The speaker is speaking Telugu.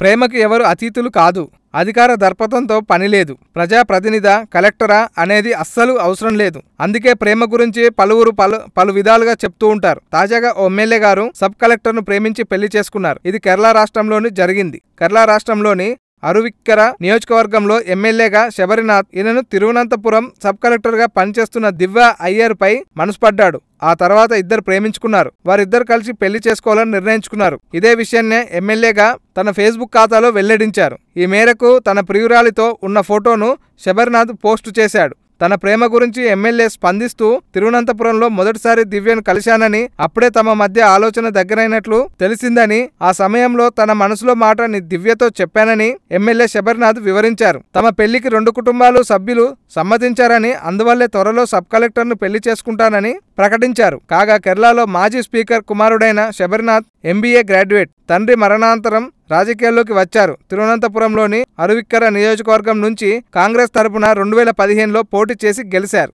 ప్రేమకు ఎవరు అతీతులు కాదు. అధికార దర్పథంతో పనిలేదు ప్రజాప్రతినిధ కలెక్టరా అనేది అస్సలు అవసరం లేదు. అందుకే ప్రేమ గురించి పలువురు పలు పలు విధాలుగా చెప్తూ ఉంటారు. తాజాగా ఓ ఎమ్మెల్యే గారు సబ్ కలెక్టర్ను ప్రేమించి పెళ్ళి చేసుకున్నారు. ఇది కేరళ రాష్ట్రంలోని జరిగింది. కేరళ రాష్ట్రంలోని అరువిక్కర నియోజకవర్గంలో ఎమ్మెల్యేగా శబరినాథ్ ఈయనను తిరువనంతపురం సబ్ కలెక్టర్గా పనిచేస్తున్న దివ్య అయ్యర్పై మనసుపడ్డాడు. ఆ తర్వాత ఇద్దరు ప్రేమించుకున్నారు. వారిద్దరు కలిసి పెళ్ళి చేసుకోవాలని నిర్ణయించుకున్నారు. ఇదే విషయాన్నే ఎమ్మెల్యేగా తన ఫేస్బుక్ ఖాతాలో వెల్లడించారు. ఈ మేరకు తన ప్రియురాలితో ఉన్న ఫోటోను శబరినాథ్ పోస్టు చేశాడు. తన ప్రేమ గురించి ఎమ్మెల్యే స్పందిస్తూ తిరువనంతపురంలో మొదటిసారి దివ్యను కలిశానని అప్పుడే తమ మధ్య ఆలోచన దగ్గరైనట్లు తెలిసిందని ఆ సమయంలో తన మనసులో మాట దివ్యతో చెప్పానని ఎమ్మెల్యే శబరినాథ్ వివరించారు. తమ పెళ్ళికి రెండు కుటుంబాలు సభ్యులు సమ్మతించారని అందువల్లే త్వరలో సబ్ కలెక్టర్ను పెళ్ళి చేసుకుంటానని ప్రకటించారు. కాగా కేరళలో మాజీ స్పీకర్ కుమారుడైన శబరినాథ్ ఎంబీఏ గ్రాడ్యుయేట్. తండ్రి మరణాంతరం రాజకీయాల్లోకి వచ్చారు. తిరువనంతపురంలోని అరువిక్కర నియోజకవర్గం నుంచి కాంగ్రెస్ తరపున రెండు వేల పదిహేనులో పోటీ చేసి గెలిచారు